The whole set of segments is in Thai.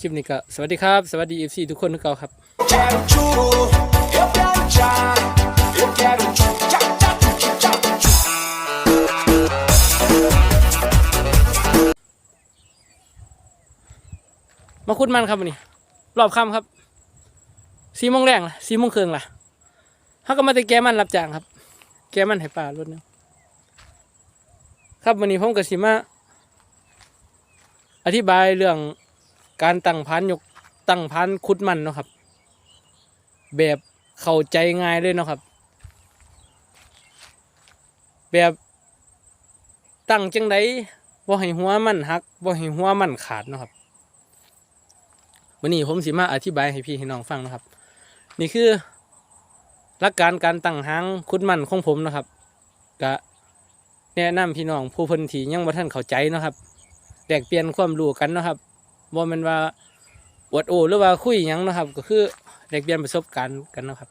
คลิปนี้ก็สวัสดีครับ สวัสดี FC ทุกคนทุกเก่าครับมาคุดมันครับวันนี้ รอบค่ำครับสี่โมงแรงล่ะสี่โมงครึ่งล่ะเขาก็มาแต่แก้มันรับจ้างครับ แก้มันให้ป่ารถนึงครับวันนี้ผมกับสิมาอธิบายเรื่อง การตั้งพันยกตั้งพันคุดมันเนาะครับ แบบเข้าใจง่ายเลยเนาะครับ แบบตั้งจังไดว่าให้หัวมันหักว่าให้หัวมันขาดเนาะครับวันนี้ผมสิมาอธิบายให้พี่ให้น้องฟังนะครับ นี่คือหลักการการตั้งหางคุดมันของผมนะครับก็แนะนำพี่น้องผู้เพิ่นที่ยังบ่ทันเข้าใจนะครับแลกเปลี่ยนความรู้กันนะครับ บ่แม่นว่าอวดโอหรือว่าคุยหยังนะครับ ก็คือแลกเปลี่ยนประสบการณ์กันนะครับ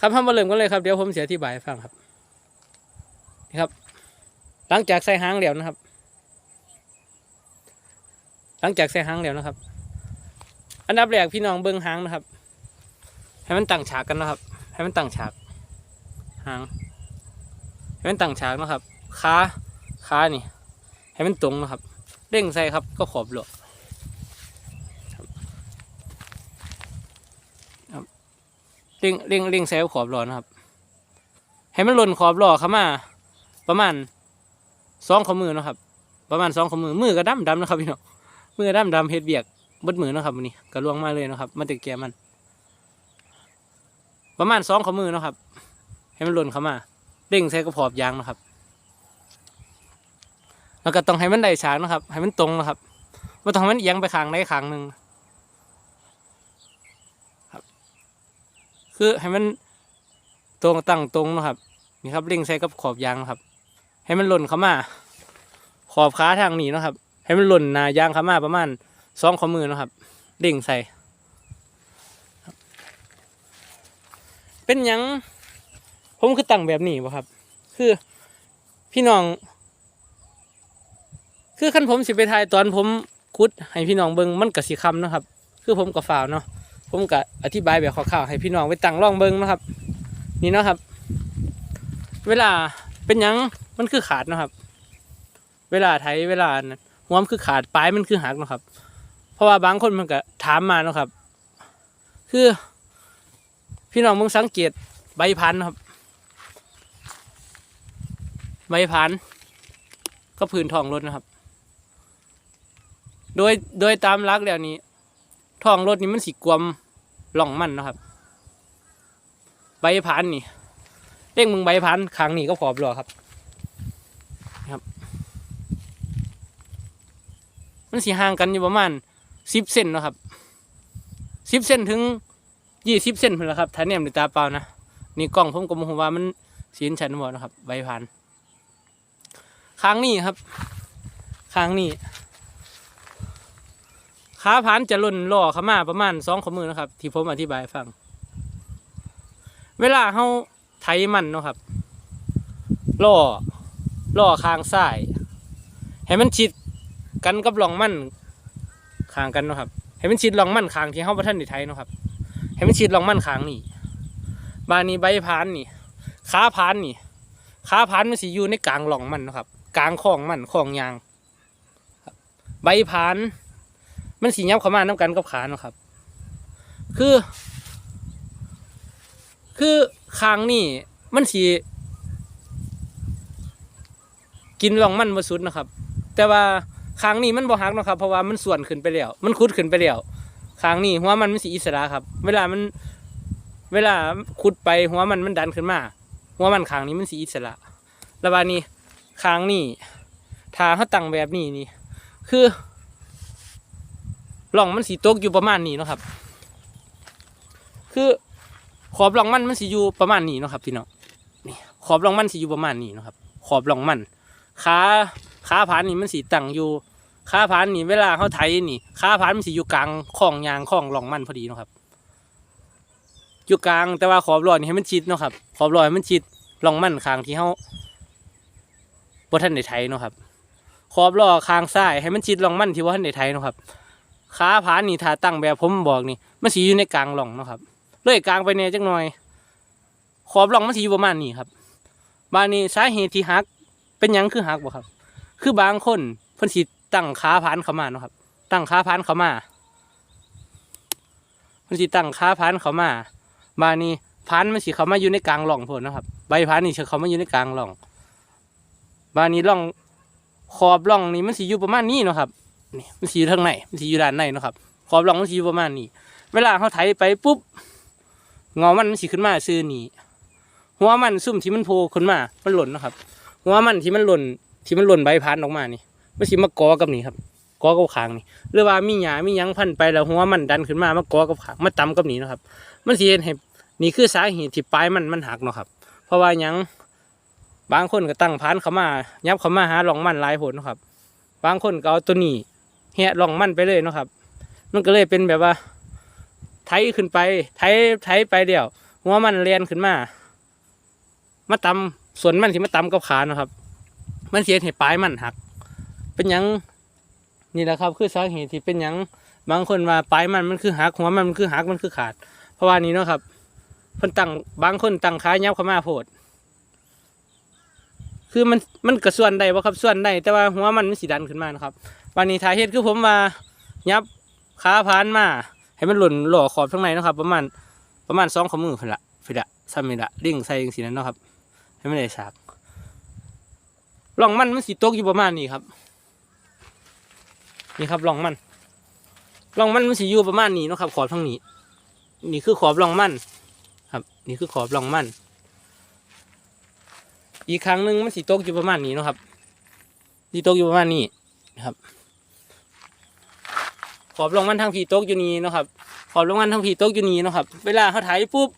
ครับทำมาเริ่มกันเลยครับเดี๋ยวผมจะอธิบายให้ฟังครับนี่ครับ หลังจากใส่หางแล้วนะครับ หลังจากใส่หางแล้วนะครับ อันดับแรกพี่น้องเบิ้งหางนะครับ ให้มันตั้งฉากกันนะครับ ให้มันตั้งฉากหางให้มันตั้งฉากนะครับขาขานี่ ให้มันตรงนะครับ เร่งใส่ครับก็ขอบโลกครับครับเร่งเร่งเร่งใส่ขอบหล่อนะครับ ให้มันหล่นขอบหล่อเข้ามา ประมาณสองข้อมือนะครับ ประมาณสองข้อมือมือก็ดำดำนะครับพี่น้องมือดำดำเฮ็ดเบียกบดมือนะครับวันนี้กระลวงมาเลยนะครับ มันจะแกมัน ประมาณสองข้อมือนะครับ ให้มันหล่นเข้ามาเร่งใส่กระพอบยางนะครับ แล้วก็ต้องให้มันได้ฉากนะครับ ให้มันตรงนะครับไม่ต้องให้มันเอียงไปข้างใดข้างหนึ่งครับ คือให้มันตรงตั้งตรงนะครับนี่ครับเร่งใส่กับขอบยางนะครับ ให้มันหล่นเข้ามา ขอบขาทางนี้นะครับ ให้มันหล่นนายางเข้ามาประมาณสองข้อมือนะครับเด้งใส่เป็นยังผมคือตั้งแบบนี้บ่ครับ คือพี่น้อง คือขั้นผมสิไปถ่ายตอนผมคุดให้พี่น้องเบิงมันกะสิคำนะครับ คือผมกับฝ่าวเนาะผมกะอธิบายแบบคร่าวๆให้พี่น้องไปตั้งร่องเบิงนะครับ นี่เนาะครับ เวลาเป็นยังมันคือขาดนะครับ เวลาไทยเวลาหัวมันคือขาดปลายมันคือหักนะครับ เพราะว่าบางคนมันก็ถามมาเนาะครับ คือ พี่น้องมึงสังเกตใบพันธุ์ครับ ใบพันธุ์ก็พื้นทองรถนะครับ โดยโดยตามลักแล้วนี้ท้องรถนี่มันสีกวมหล่องมันนะครับ ใบพันธุ์นี่เร่งมึงใบพันธุ์ครั้งนี้ก็ขอบหรอครับครับ มันสีห่างกันอยู่ประมาณสิบเซนนะครับสิบเซนถึงยี่สิบเซนพุ่นละครับถ้าเนี่ยมด้วยตาเปล่านะนี่กล้องผมก็มองว่ามันสีนชันหมดนะครับ ใบพันค้างนี่ครับค้างนี่ ขาพันจะล่นล่อขามาประมาณสองข้อมือนะครับ ที่ผมอธิบายฟัง เวลาเขาไถมันเนาะครับล่อล่อคางซ้ายให้มันชิดกันกับหลองมันคางกันเนาะครับให้มันชิดหลองมันคางที่เฮาบ่ทันได้ไทยเนาะครับให้มันชิดหลองมันคางนี่บานนี้ใบพานนี่ขาพานนี่ขาพานมันสิอยู่ในกลางหลองมันเนาะครับ กลางของมันของยางใบพาน มันสียับเข้ามาน้กันกับขาเนาะครับ คือ คือคางนี่มันสีกินหลองมันมาสุดนะครับ แต่ว่าคางนี้มันบ่หักนะครับ เพราะว่ามันส่วนขึ้นไปแล้ว มันคุดขึ้นไปแล้วคางนี้หัวมันมันสีอิสระครับ เวลามัน เวลาขุดไปหัวมันมันดันขึ้นมา หัวมันคางนี้มันสีอิสระแล้วบานี้คางนี้ถ้าเขาตั้งแบบนี้นี่ คือ ล่องมันสีตกอยู่ประมาณนี้เนาะครับ คือขอบหล่องมันมันสีอยู่ประมาณนี้เนาะครับพี่น้องนี่ขอบหล่องมันสีอยู่ประมาณนี้เนาะครับ ขอบหล่องมันขาขาผานนี่มันสีตั้งอยู่ขาผานนี่เวลาเขาไถนี่ขาผานมันสีอยู่กลางของยางของหล่องมันพอดีเนาะครับ อยู่กลางแต่ว่าขอบรอยนี่ให้มันชิดเนาะครับ ขอบรอยให้มันชิดหล่องมันข้างที่เขาบ่ทันได้ไถเนาะครับ ขอบลอข้างซ้ายให้มันชิดร่องมันที่ว่าทันได้ไทยเนาะครับ ขาผานนี่ถ้าตั้งแบบผมบอกนี่มันสิอยู่ในกลางร่องเนาะครับเลยกลางไปเนี่ยจักหน่อย ขอบร่องมันสิอยู่ประมาณนี้ครับบานนี้สาเหตุที่หักเป็นยังคือหักบ่ครับ คือบางคนเพิ่นสิตั้งขาผานเข้ามาเนาะครับ ตั้งขาผานเข้ามาเพิ่นสิตั้งขาผานเข้ามาบานนี้ผานมันสิเข้ามาอยู่ในกลางร่องพุ่นนะครับ ใบผานนี่เข้ามาอยู่ในกลางร่องบานนี้ร่องขอบร่องนี่มันสิอยู่ประมาณนี้เนาะครับ นี่มันสิอยู่ทางไหนมันสิอยู่ด้านในนะครับขอบรองมันสิอยู่ประมาณนี้ เวลาเขาไถไปปุ๊บเงามันมันสิขึ้นมาซื่อนี่หัวมันซุ่มที่มันโผล่ขึ้นมา มันหล่นนะครับ หัวมันที่มันหล่นที่มันหล่นใบพันออกมานี่มันสิมากอกับนี่ครับกอกับขางนี่หรือว่ามีหญ้ามียังพันไปแล้วหัวมันดันขึ้นมามากอกับขางมาตำกับนี่นะครับ มันสิเห็นให้นี่คือสาเหตุที่ปลายมันมันหักเนาะครับ เพราะว่ายังบางคนก็ตั้งพันเขามายับเขามาหาหลองมันลายผลนะครับ บางคนก็เอาตัวนี้ แหะหลองมันไปเลยเนาะครับ มันก็เลยเป็นแบบว่า ไถขึ้นไป ไถไถไปเดี่ยว หัวมันเรียนขึ้นมา มาตำส่วนมันที่มาตำกับขาเนาะครับ มันเสียเหตุปลายมันหัก เป็นยังนี่แหละครับคือสาเหตุที่เป็นยังบางคนว่าปลายมันมันคือหักหัวมันมันคือหักมันคือขาด เพราะว่านี้เนาะครับเพิ่นตั้งบางคนตั้งขายับเข้ามาโพดคือมันมันกระส่วนได้บ่ครับส่วนได้แต่ว่าหัวมันมันสีดันขึ้นมานะครับ วันนี้ทายเหตุคือผมว่ายับขาพานมาให้มันหล่นหล่อขอบข้างในนะครับ ประมาณประมาณสองข้อมือพนละพิละซ้ำนี่ละดิ่งใส่ยังสีนั้นเนาะครับ ให้มันได้ฉากร่องมันมันสีตกอยู่ประมาณนี้ครับ นี่ครับร่องมันร่องมันมันสีอยู่ประมาณนี้เนาะครับขอบทั้งนี้ นี่คือขอบร่องมันครับ นี่คือขอบร่องมันอีกครั้งหนึ่งมันสีตกอยู่ประมาณนี้เนาะครับสีตกอยู่ประมาณนี้นะครับ อบลงมันทางผีตกอยู่นี้นะครับ ขอบลงมันทางผีตกอยู่นี้นะครับ เวลาเขาไถปุ๊บ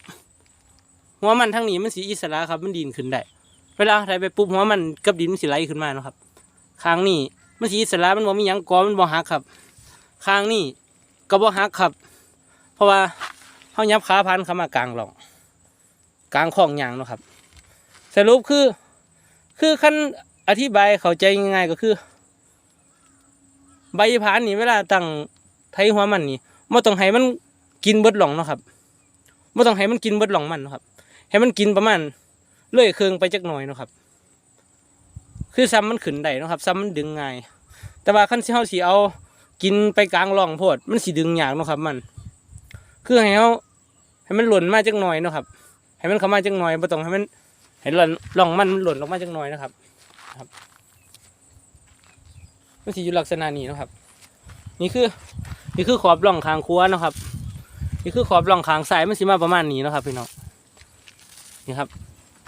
หัวมันทางนี้มันสีอิสระครับ มันดินขึ้นได้ เวลาเขาไถไปปุ๊บหัวมันกับดินมันสีไหลขึ้นมาเนาะครับข้างนี้มันสีอิสระมันบ่มีหยังกอมันบ่หักครับข้างนี้ก็บ่หักครับ เพราะว่าเขายับขาพันเข้ามากลางหลองกลางของยางเนาะครับ สรุปคือ คือขั้นอธิบายเข้าใจง่ายก็คือ ใบผานนี่เวลาตั้ง ไทหัวมันนี่ไม่ต้องให้มันกินเบิดหลองเนาะครับไม่ต้องให้มันกินเบิดหลองมันเนาะครับ ให้มันกินประมาณเลื่อยเครืองไปจักหน่อยเนาะครับ คือซ้ำมันขึ้นได้เนาะครับซ้ำมันดึงง่ายแต่ว่าขั้นที่เฮาสิเอากินไปกลางร่องโพดมันสิดึงยากเนาะครับ มัน คือให้เฮาให้มันหล่นมาจักหน่อยเนาะครับ ให้มันเข้ามาจักหน่อยไม่ต้องให้มันเห็นหล่นหล่องมันหล่นลงมาจังหน่อยนะครับครับมันสิอยู่ลักษณะนี้นะครับ นี่คือ นี่คือขอบล่องคางคัวนะครับ นี่คือขอบล่องคางซ้ายมันสิมาประมาณนี้นะครับพี่น้องนี่ครับ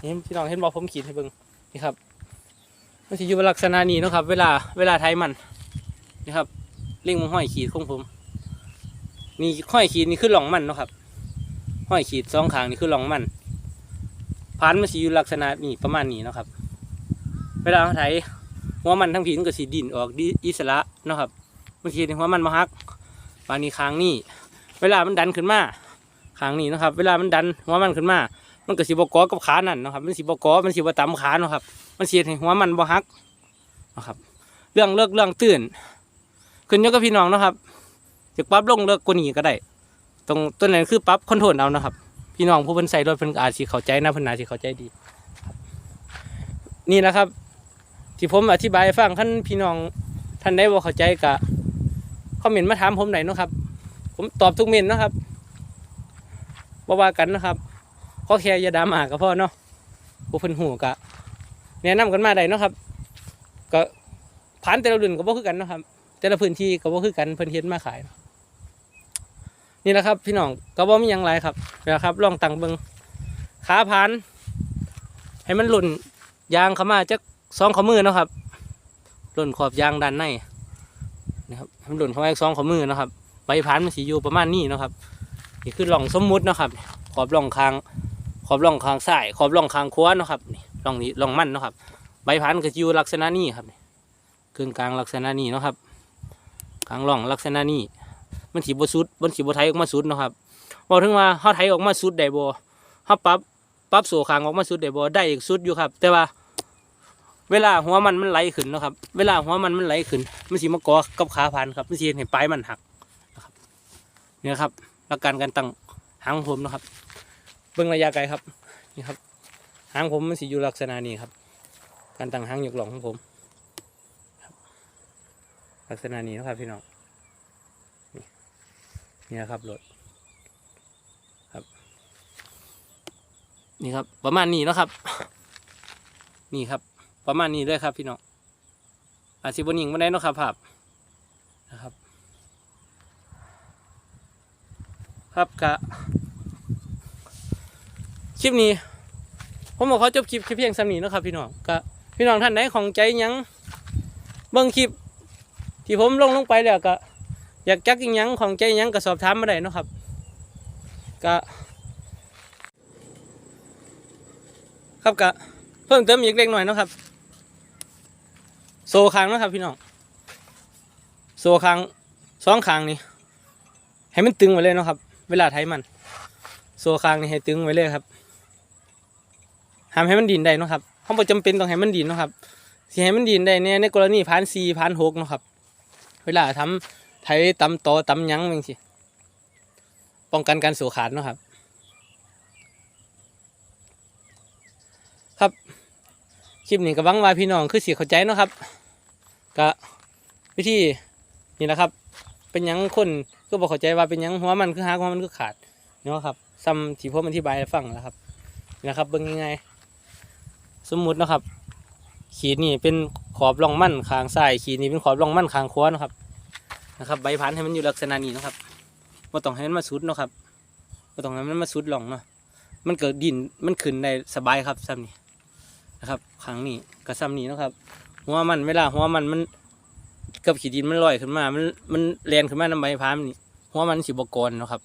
นี่พี่น้องเห็นบอกผมขีดให้เบิ่งนี่ครับมันสิอยู่ลักษณะนี้นะครับ เวลาเวลาไทยมันนี่ครับเล่งมือห้อยขีดของผมนี่ห้อยขีดนี่คือหล่องมันนะครับห้อยขีดสองขางนี่คือหล่องมันพันมันสีอยู่ลักษณะนี้ประมาณนี้นะครับ เวลาเขาไถหัวมันทั้งผีมันก็สีดินออกดิอิสระนะครับบางทีหัวมันมาฮัก ปานนี้ค้างนี่เวลามันดันขึ้นมาค้างนี่นะครับ เวลามันดันหัวมันขึ้นมา มันก็สีบกอกับขานั่นนะครับ มันสีบกอมันสีบต่ำขานะครับ มันเสีให้หัวมันบ่ฮักนะครับ เรื่องเลิกเรื่องตื่นขึ้นอยู่กับพี่น้องนะครับจะปรับลงเลิกกว่านี้ก็ได้ ตรงตัวนั้นคือปรับคอนโทรลเอานะครับ พี่น้องผู้เพิ่นใส่รถเพิ่นอาจสิเข้าใจนะเพิ่นอาจสิเข้าใจดี นี่นะครับ ที่ผมอธิบายฟังท่านพี่น้องท่านได้บ่เข้าใจกะ คอมเมนต์มาถามผมหน่อยเนาะครับ ผมตอบทุกเมนต์เนาะครับบ่ว่ากันนะครับขอแค่อย่าดามาก็พอเนาะผู้เพิ่นหูกะแนะนำกันมาได้เนาะครับ ก็ผ่านแต่ละรุ่นก็บ่คือกันเนาะครับ แต่ละพื้นที่ก็บ่คือกันเพิ่นเฮ็ดมาขาย นี่แหละครับ พี่น้องก็บ่มีหยังไรครับนะครับลองตั้งเบิงขาพาน ให้มันหล่นยางเข้ามาจักสองข้อมือเนาะครับ หล่นขอบยางด้านใน มันหล่นเข้ามาอีกสองข้อมือนะครับใบพานมันสีอยู่ประมาณนี้นะครับนี่คือหล่องสมมุตินะครับ ขอบหล่องคาง ขอบหล่องคางซ้ายขอบหล่องคางขวานะครับนี่หล่องนี้หล่องมันนะครับ ใบพานก็อยู่ลักษณะนี้ครับกึ่งกลางลักษณะนี้นะครับกลางหล่องลักษณะนี้ มันสีบสุดมันสีบไทยออกมาสุดนะครับบอกถึงว่าเขาไทยออกมาสุดได้บ่เขาปรับปรับโซ่คางออกมาสุดได้บ่ได้อีกสุดอยู่ครับ แต่ว่า เวลาหัวมันมันไหลขึ้นนะครับ เวลาหัวมันมันไหลขึ้น มันสิมากอกับขาพันครับ มันสิเห็นปลายมันหักนะครับเนี่ยครับหลักการการตั้งหางผมนะครับ เบื้องระยะไกลครับ นี่ครับ หางผมมันสิอยู่ลักษณะนี้ครับ การตั้งหางยกหลองของผม ลักษณะนี้นะครับพี่น้อง นี่นะครับรถครับ นี่ครับ ประมาณนี้นะครับ นี่ครับ ประมาณนี้เลยครับพี่น้องอาจสิบนิงมาได้เนาะครับภาพนะครับ ครับกะคลิปนี้ ผมบอกเขาจบคลิปแค่เพียงสำนีเนาะครับพี่น้องกะพี่น้องท่านไหนของใจยังเบิ่งคลิป ที่ผมลงลงไปแล้วก็อยากจักอิหยังของใจยังก็สอบถามมาได้เนาะครับก็ครับก็เพิ่มเติมอีกเล็กหน่อยเนาะครับ ซคางนะครับพี่น้องโซคางสองคางนี่ให้มันตึงไว้เลยนะครับ เวลาไถมัน โซคางนี่ให้ตึงไว้เลยครับห้ามให้มันดินได้นะครับเขาบอกจำเป็นต้องให้มันดินนะครับสิให้มันดินได้เนี่ยในกรณีพันซีพันหกนะครับ เวลาทำไถตำตอตำหยังมึงสิป้องกันการสูขาดนะครับ ครับคลิปนี้ก็หวังว่าพี่น้องคือเสียเข้าใจนะครับ ก็วิธีนี่แหละครับ เป็นยังคนก็บอกเข้าใจว่าเป็นยังหัวมันคือหักหัวมันคือขาดเนาะครับซ้ำที่ผมอธิบายให้ฟังแล้วครับนี่นะครับเบิ่งยังไงสมมุตินะครับ ขีดนี่เป็นขอบร่องมั่นคางซ้ายขีดนี่เป็นขอบร่องมั่นคางขวานะครับนะครับ ใบพันธุ์ให้มันอยู่ลักษณะนี้นะครับว่าต้องให้มันมาสุดนะครับว่าต้องให้มันมาสุดหลองเนาะมันเกิดดินมันขึ้นได้สบายครับซ้ำนี่นะครับครั้งนี้กับซ้ำนี้นะครับ หัวมันเวลาหัวมันมันกับขีดดินมันลอยขึ้นมา มันมันแลนขึ้นมาน้ำใบพันธุ์นี่หัวมันสิบกรนะครับ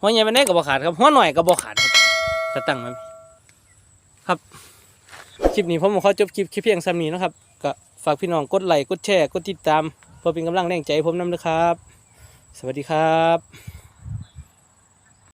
หัวใหญ่มันได้กับบขาดครับหัวหน่อยกับบขาดครับจะตั้งมันครับคลิปนี้ผมขอจบคลิปเพียงซ้ำนี้นะครับก็ฝากพี่น้องกดไลค์กดแชร์กดติดตามเพื่อเป็นกำลังแรงใจผมนำนะครับ สวัสดีครับ